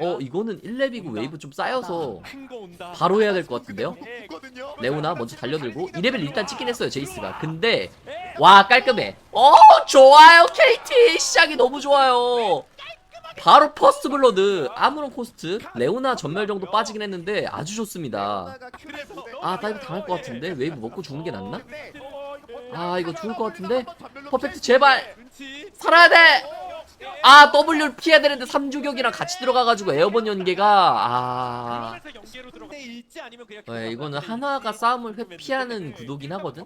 어 이거는 1렙이고 웨이브 좀 쌓여서. 바로 해야 될 것 같은데요? 네. 레오나 먼저 달려들고 2레벨 일단 찍긴 했어요 제이스가. 근데 와 깔끔해. 어 좋아요 KT 시작이 너무 좋아요. 바로 퍼스트 블러드 아무런 코스트. 레오나 전멸 정도 빠지긴 했는데 아주 좋습니다. 아 다이브 당할 것 같은데? 웨이브 먹고 죽는 게 낫나? 아 이거 죽을 것 같은데? 퍼펙트 제발. 살아야 돼 아 W 피해야 되는데 3주격이랑 같이 들어가가지고 에어본 연계가 아 네, 이거는 하나가 싸움을 회피하는 구도긴 하거든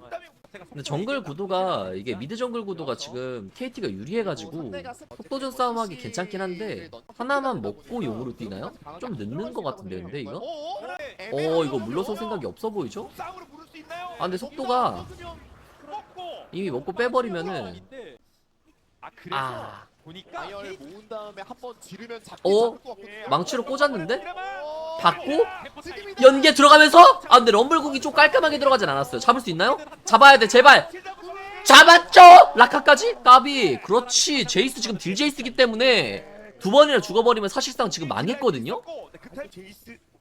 근데 정글 구도가 이게 미드 정글 구도가 지금 KT가 유리해가지고 속도전 싸움하기 괜찮긴 한데 하나만 먹고 용으로 뛰나요? 좀 늦는 것 같은데 근데 이거? 어 이거 물러설 생각이 없어 보이죠? 아 근데 속도가. 이미 먹고 빼버리면은. 아아 보니까 아이언을 모은 다음에 한 번 지르면 잡기 어? 잡을 것 같거든요. 망치로 꽂았는데? 어, 받고 연계 들어가면서 아 근데 럼블국이 좀 깔끔하게 들어가진 않았어요 잡을 수 있나요? 잡아야 돼 제발 잡았죠! 라카까지? 까비 그렇지 제이스 지금 딜 제이스기 때문에 두 번이나 죽어버리면 사실상 지금 망했거든요?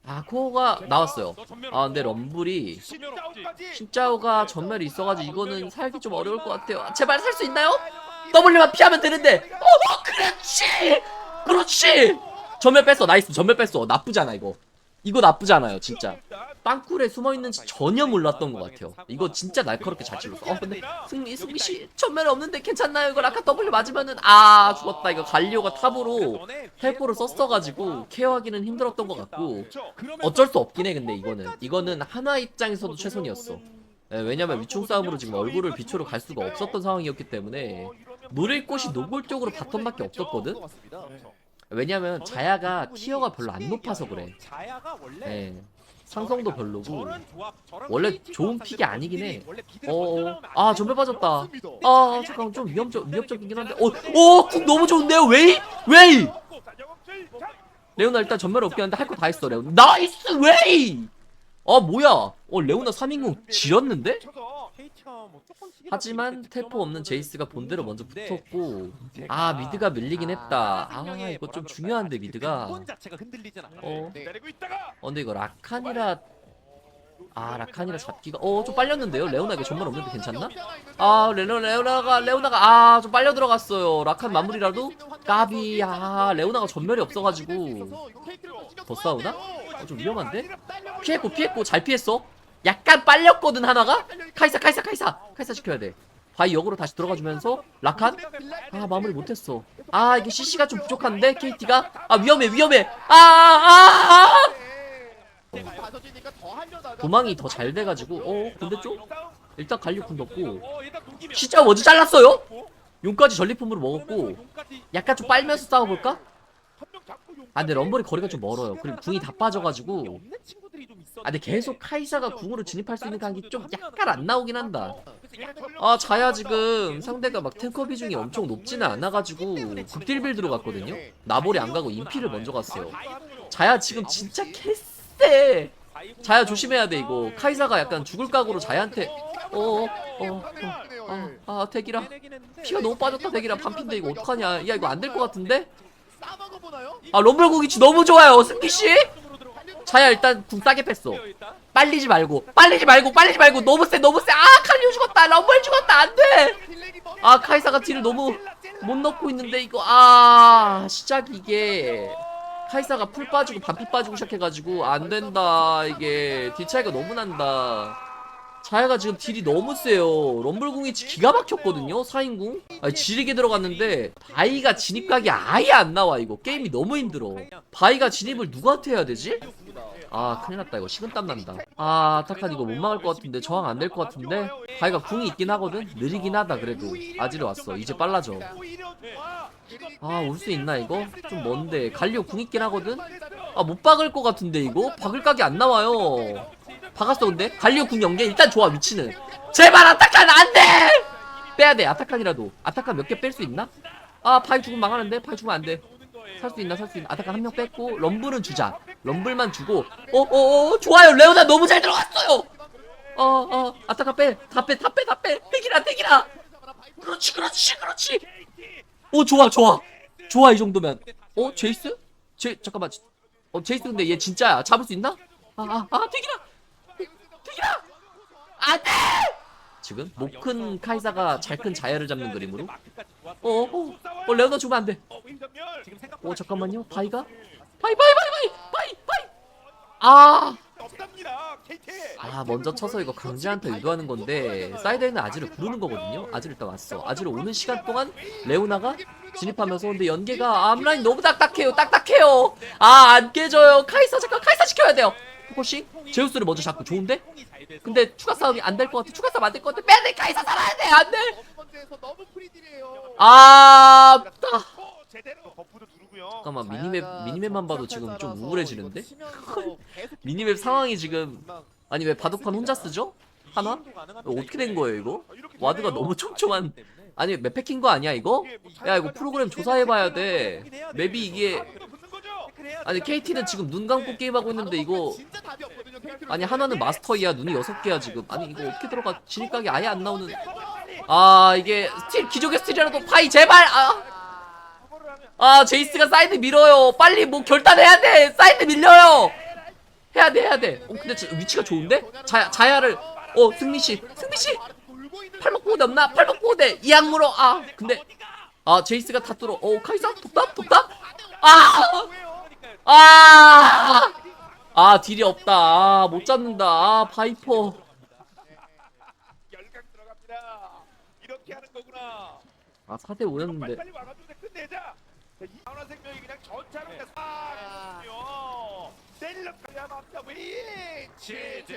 아 코어가 나왔어요 아 근데 럼블이. 신짜오가 전멸이 있어가지고 이거는 살기 좀 어려울 것 같아요 아, 제발 살 수 있나요? W만 피하면 되는데. 어 그렇지. 그렇지. 전멸 뺐어. 나이스. 전멸 뺐어. 나쁘지 않아 이거. 이거 나쁘지 않아요 진짜. 땅굴에 숨어있는지 전혀 몰랐던 것 같아요. 이거 진짜 날카롭게 잘 찔렀어. 어 근데 승리 승리씨. 전멸 없는데 괜찮나요? 이거 라카 W 맞으면은 아 죽었다. 이거 갈리오가 탑으로 헬포를 썼어가지고 케어하기는 힘들었던 것 같고 어쩔 수 없긴 해 근데 이거는. 이거는 하나 입장에서도 최선이었어. 예, 왜냐면 위총 싸움으로 지금 얼굴을 비추러 갈 수가 없었던 상황이었기 때문에 노릴 곳이 노골적으로 바텀밖에 없었거든? 것 같습니다. 왜냐면 자야가 티어가 별로 안 높아서 그래. 예, 상성도 별로고. 원래 좋은 픽이 아니긴 해. 어어. 안아 전멸 빠졌다. 아 잠깐 좀 위험적 위협적이긴 한데. 어어쿡 너무 좋은데요? 웨이? 웨이? 레오나 일단 전멸 없긴 한데 할 거 다 했어 레오나 나이스 웨이! 아 뭐야? 어 레오나 3인공 지렸는데 하지만 이렇게 텔포 없는 제이스가 본대로 먼저 네. 붙었고 아 미드가 밀리긴 했다 아 이거 좀 중요한데 미드가. 어. 네. 어 근데 이거 라칸이라 아 라칸이라 잡기가 어 좀 빨렸는데요 레오나 이게 전멸 없는데 괜찮나? 아 레오 레오나가 레오나가 아 좀 빨려 들어갔어요 라칸 마무리라도 까비 아 레오나가 전멸이 없어가지고 더 싸우나? 어, 좀 위험한데? 피했고 피했고 잘 피했어 약간 빨렸거든 하나가? 카이사 카이사 카이사. 카이사 지켜야 돼. 바이 역으로 다시 들어가주면서 라칸 아 마무리 못했어. 아 이게 CC가 좀 부족한데 KT가? 아 위험해 위험해. 아아 아, 도망이 더 잘 돼가지고. 어 근데 좀? 일단 갈리쿵 넣고. 진짜 먼저 잘랐어요? 용까지 전리품으로 먹었고. 약간 좀 빨면서 싸워볼까? 아 근데 럼블이 거리가 좀 멀어요. 그리고 궁이 다 빠져가지고 아 근데 계속 카이사가 궁으로 진입할 수 있는 각이 좀 약간 안 나오긴 한다. 아 자야 지금 상대가 막 탱커 비중이 엄청 높지는 않아가지고 극딜 빌드로 갔거든요. 나볼이 안 가고 인피를 먼저 갔어요. 자야 지금 진짜 개쎄. 자야 조심해야 돼 이거. 카이사가 약간 죽을 각오로 자야한테 어어어아 아, 대기라. 피가 너무 빠졌다 대기라. 반핀데 이거 어떡하냐. 야 이거 안 될 것 같은데? 아 럼블고기치 너무 좋아요 승기씨 자야 일단 궁 싸게 뺐어. 빨리지 말고. 빨리지 말고 빨리지 말고. 너무 세 너무 세아 칼리오 죽었다. 럼블 죽었다. 안돼. 아 카이사가 딜을 너무 못 넣고 있는데 이거. 아 시작이 이게. 카이사가 풀 빠지고 반피 빠지고 시작해가지고 안 된다. 이게 딜 차이가 너무 난다 자야가 지금 딜이 너무 세요. 럼블궁이 기가 막혔거든요 4인궁. 아니 지리게 들어갔는데 바이가 진입각이 아예 안 나와 이거. 게임이 너무 힘들어. 바이가 진입을 누구한테 해야 되지? 아 큰일 났다 이거. 식은땀 난다. 아 아타칸 이거 못 막을 것 같은데 저항 안 될 것 같은데. 바이가 궁이 있긴 하거든? 느리긴 하다 그래도. 아지르 왔어. 이제 빨라져. 아 올 수 있나 이거? 좀 먼데. 갈리오 궁 있긴 하거든? 아 못 박을 것 같은데 이거? 박을 각이 안 나와요 박았어 근데? 갈리오 궁 연계? 일단 좋아 위치는. 제발 아타칸 안돼! 빼야돼 아타칸이라도. 아타칸 몇 개 뺄 수 있나? 아 파이 죽으면 망하는데? 파이 죽으면 안돼. 살 수 있나 살 수 있나? 아타칸 한 명 뺐고 럼블은 주자. 럼블만 주고. 어어어 좋아요. 레오나 너무 잘 들어갔어요. 어어. 아타칸 빼다 빼 다 빼 다빼. 대기라 대기라. 그렇지 그렇지 그렇지. 오 좋아 좋아. 좋아 이 정도면. 어 제이스? 제 잠깐만. 어 제이스 근데 얘 진짜야 잡을 수 있나? 아아아 아, 되기라 되기라 안돼! 지금 못큰 카이사가 잘 큰 자야를 잡는 그림으로? 어 어 어, 어 레오나 주면 안돼. 생각보다 어 잠깐만요. 바이가? 바이 바이 바이 바이! 바이 바이! 아. KT. 아 먼저 쳐서 이거 강제한테 유도하는 건데 사이드에는 아지를 부르는 거거든요. 아지를 일단 왔어. 아지를 오는 시간 동안 레오나가 진입하면서 근데 연계가 앞라인 너무 딱딱해요. 딱딱해요. 아 안 깨져요. 카이사 잠깐 카이사 지켜야 돼요 포코시? 제우스를 먼저 잡고 좋은데? 근데 추가 싸움이 안 될 것 같아. 추가 싸움 안 될 것 같아. 빼내 카이사 살아야 돼! 안돼! 너무 프리딜이에요. 아 어, 누르고요. 잠깐만 미니맵 미니맵만 봐도 지금 좀 우울해지는데? 미니맵 상황이 지금 아니 왜 바둑판 혼자 쓰죠? 하나? 어떻게 된 거예요 이거? 와드가 너무 촘촘한 아니 맵 패킹 거 아니야 이거? 야 이거 프로그램 조사해봐야 돼. 맵이 이게 아니 KT는 지금 눈 감고 게임하고 있는데 이거. 아니 하나는 마스터이야 눈이 여섯 개야 지금. 아니 이거 어떻게 들어가? 진입각이 아예 안 나오는. 아 이게 스틸 기적의 스틸이라도 파이 제발! 아, 아 제이스가 사이드 밀어요. 빨리 뭐 결단해야 돼. 사이드 밀려요. 해야 돼 해야 돼어 근데 저 위치가 좋은데? 자야 자야를. 어 승리 씨 승리 씨! 팔목 보호대 없나? 팔목 보호대. 이악 물어. 아 근데 아 제이스가 다 뚫어. 어 카이사? 독답 독답 아 아! 아, 딜이 없다. 아, 못 잡는다. 아, 바이퍼. 열강 들어갑니다. 이렇게 하는 거구나. 아, 4대 5였는데. 빨리 와가지고 이제 끝내자. 자, 이 하나 생명이 그냥 전차로 그냥 싹 셀럽까지 막자 위 치즈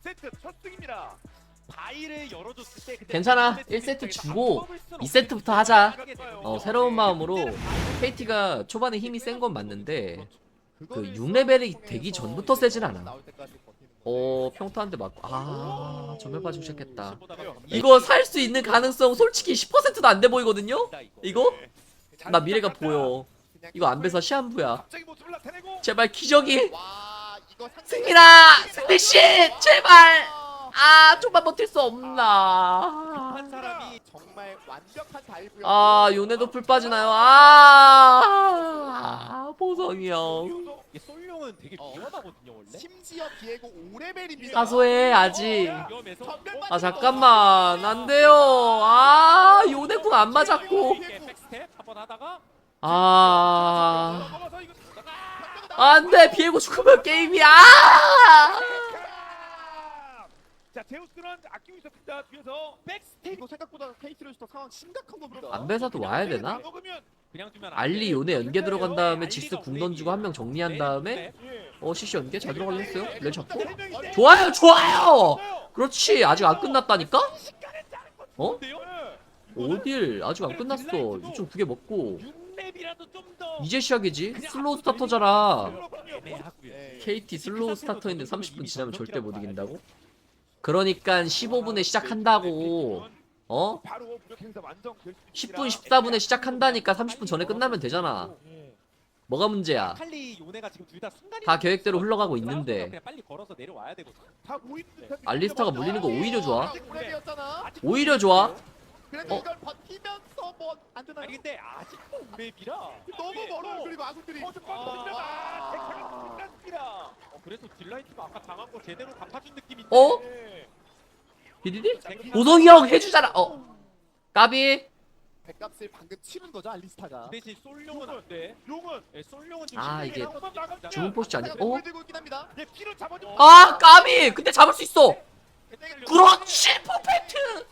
세트 첫 승입니다. 바위를 열어줬을 때 근데 괜찮아. 근데 1세트 지금 주고 바꿔볼 수는 2세트부터 하자. 어, 새로운 마음으로 KT가 초반에 힘이 센 건 맞는데 그 6레벨이 되기 전부터 세진 않아. 어, 평타한테 맞고. 아, 전멸 빠지고 시작했다. 이거 살 수 있는 가능성 솔직히 10%도 안 돼 보이거든요. 이거. 나 미래가 보여. 이거 안배사 시한부야. 갑자기 모습을 나타내고. 제발 기적이 승리라 승리 씨! 제발 아 좀만 버틸 수 없나. 한 사람이 정말 완벽한 다이브였고 아 요네도 풀 빠지나요? 아 보성이 형 이게 솔룡은 되게 어. 위험하거든요 원래? 심지어 비에고 5레벨입니다. 사소해 아직. 위험해서? 아 잠깐만. 안 돼요. 아 요네궁 안 맞았고. 이렇게 백스텝? 한번 하다가? 아. 넘어가서 이거 안돼. 비에고 죽으면 게임이야 자 제우스는 아끼고 있었습니다. 뒤에서 백스텝 이거 생각보다 케이트로스터 상황 심각한 겁니다. 안배사도 와야 되나? 먹으면 그냥 두면 안 알리 돼. 요네 연계 들어간 다음에 직스 궁 던지고 한 명 정리한 다음에 예. 어 CC 연계 잘 들어가긴 했어요. 렐 잡고? 좋아요 좋아요! 그렇지 아직 안 끝났다니까? 어? 근데요? 어딜? 아직 안 끝났어. 2.9개 먹고. 6렙이라도 좀더. 이제 시작이지? 슬로우 스타터잖아. KT 슬로우 스타터인데 30분 지나면 절대 못 이긴다고? 그러니까 15분에 시작한다고 어? 바로 무력 행사 완성 될수 10분 있습니다. 14분에 시작한다니까 30분 전에 끝나면 되잖아 뭐가 문제야 다 계획대로 흘러가고 있는데 알리스타가 물리는 거 오히려 좋아 아직 5렙이었잖아. 오히려 좋아 그래도 어? 이걸 버티면서 뭐안 되나요? 아니 근데 아직도 5렙이라 너무 멀어 그리고 아군들이 어, 좀 빡빡 아, 아. 끝났습니다. 어, 그래서 딜라이트가 아까 당한 거 제대로 갚아준 느낌인데. 어? 예. 비디디? 쟁기가- 보성이 형 해주잖아 어 까비 백값을 방금 치른 거죠 알리스타가. 그 대신 솔룡은 안 돼. 용은 예, 솔룡은 좀 아, 이게 주문 포스트 아니야? 어? 어? 잡아줘. 아 까비 근데 잡을 수 있어 그렇지 퍼펙트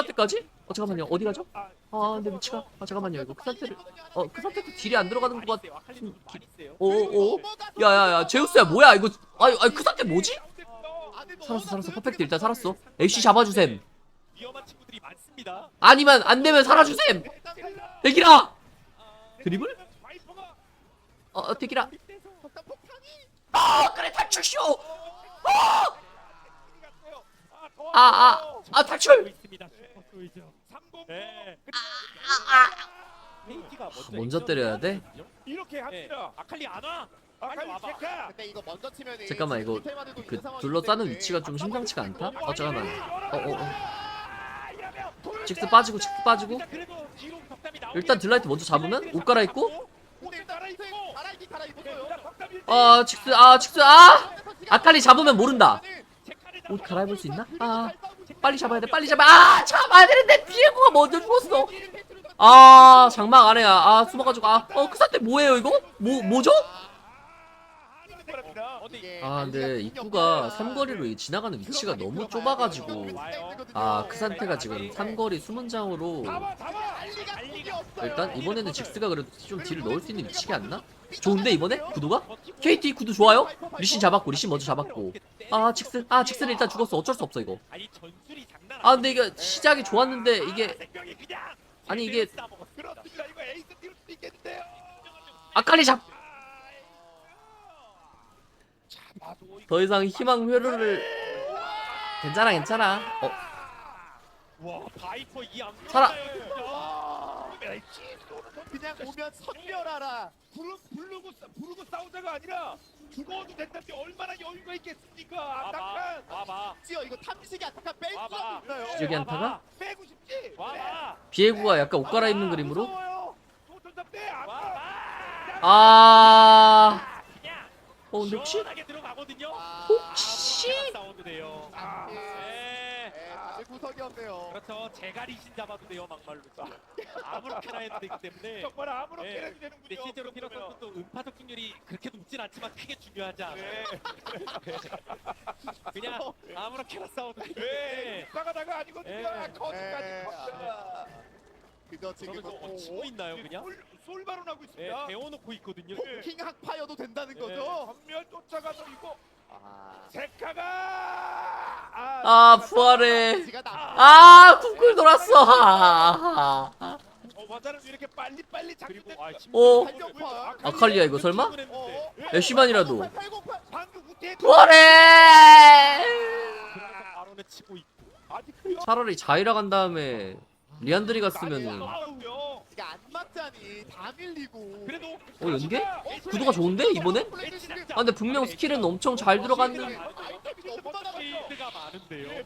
그 상태까지? 어 잠깐만요. 어디 가죠? 아 근데 위치가 아 잠깐만요. 이거 그 상태를 어그 상태도 딜이 안 들어가는 것 같... 아칼리도 많이 세요. 오오 야야야 제우스야 뭐야? 이거 아니 아니 그 상태 뭐지? 살았어 살았어. 퍼펙트 일단 살았어. 애쉬 잡아주셈. 위험한 친구들이 많습니다. 아니면 안 되면 살아주셈. 아, 드리블? 어 어, 밑에서 폭탄 폭탄이 아 그래 탈출쇼 갔어요. 아아 아 탈출 소이죠. 30. 네. 페이티가 먼저, 먼저 액션을 때려야 돼? 이렇게 네. 합니다. 아칼리 안 와. 아칼리 와봐. 체크. 근데 이거 먼저 치면 잠깐만, 이거 그 둘러싸는 위치가 좀 심상치가 않다? 어, 잠깐만. 어, 어, 어. 직스 빠지고 직스 빠지고 일단 딜라이트 먼저 잡으면 옷 갈아입고 갈아입었어요. 아 직스 아 직스 아 아칼리 잡으면 모른다 옷 갈아입을 수 있나? 아아 빨리 잡아야 돼 빨리 잡아 아 잡아야 되는데 비에고가 먼저 죽었어 아 장막 안해야 아 숨어가지고 아어그 상태 뭐예요 이거? 뭐 뭐죠? 아 근데 입구가 삼거리로 지나가는 위치가 너무 좁아가지고. 아 그 상태가 지금 삼거리 수문장으로 일단 이번에는 직스가 그래도 좀 딜을 넣을 수 있는 위치가 않나? 좋은데 이번에? 구도가? KT 구도 좋아요? 리신 잡았고 리신 먼저 잡았고. 아 직스 아 직스는 일단 죽었어. 어쩔 수 없어 이거. 장난 아 근데 이게 시작이 좋았는데 이게 아니 이게. 아칼리 잡 더 이상 희망 회로를 괜찮아 괜찮아 어 와 바이퍼 이안 살아. 그냥 오면 선멸하라. 부르, 부르고 싸- 부르고 싸우자가 아니라 죽어도 된다는데 얼마나 여유가 있겠습니까? 와봐 아타칸 와봐 지어 이거 탐식이 아타칸 뺄 와봐. 수가 있나요? 여기 안타가? 빼고 싶지. 와봐 비에고가 약간 옷 갈아입는 그림으로 무서워요. 도전자 빼. 아타. 와봐 아어 근데 혹시 시원하게 들어 가거든요 혹시? 아무렇게나 싸워도 돼요 아, 네 네, 다들 구석이 없네요. 그렇죠 제가 리신 잡아도 돼요 막말로 아무렇게나 해도 되기 때문에 정말 아무렇게 네. 해도 되는군요. 근데 실제로 피너 선수도 음파 적중률이 그렇게 높진 않지만 크게 중요하지 않아요 네. 그냥 아무렇게나 싸워도 되기 네. 때문에 가가다가 아니거든요. 네. 거기까지 네. 컸다. 그거 저는 지금 어, 치고 있나요 그냥? 솔- 솔바론하고 네, 있습니다. 데워놓고 있거든요 킹 학파여도 된다는 네. 거죠. 전멸 쫓아가서 이거 아, 제카가 아 부활해 지가 나 아 쿵쿨 돌았어 아, 아, 어, 화자는 이렇게 빨리 빨리 그리고 아 오. 달려보여. 아칼리야 이거 설마? 어, 애쉬만이라도 808 방금 우태에 부활해 바로는 치고 있고 아직 그 차라리 자이라 간 다음에 리안드리 갔으면은. 어안다 밀리고. 그래도 연계? 구도가 좋은데 이번에? 아 근데 분명 스킬은 엄청 잘 들어갔는 아이템이 너무 많아가지고. 필드가 네,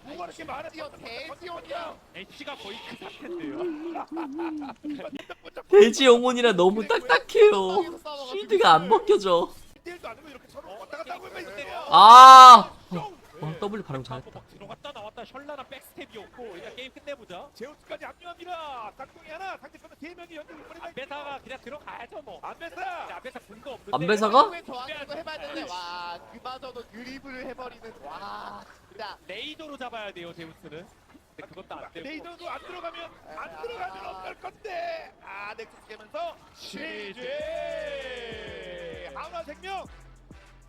그 돼지 영혼이라 너무 딱딱해요. 실드가 안 벗겨져. 아 아 어, W 발음 잘했다. 막 들어갔다 나왔다. 셜라나 백스텝이었고 일단 게임 끝내보자. 제우스까지 합류합니다. 쌍둥이 하나, 상대편은 세 명이 연결 이번에 안배사가 그냥 들어가야죠 뭐. 안배사. 안배사 군도 없는데. 안배사가? 후에 저항도 해봐야 되는데 와 그마저도 드리블을 해버리는 와 진짜. 레이더로 잡아야 돼요 제우스는. 근데 그것도 안 되고. 레이더도 안 들어가면 안 들어가면 어떨 건데. 아, 넥서스 깨면서 시제. 하나 생명.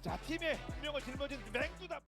자, 팀의 운명을 짊어진 맹두다.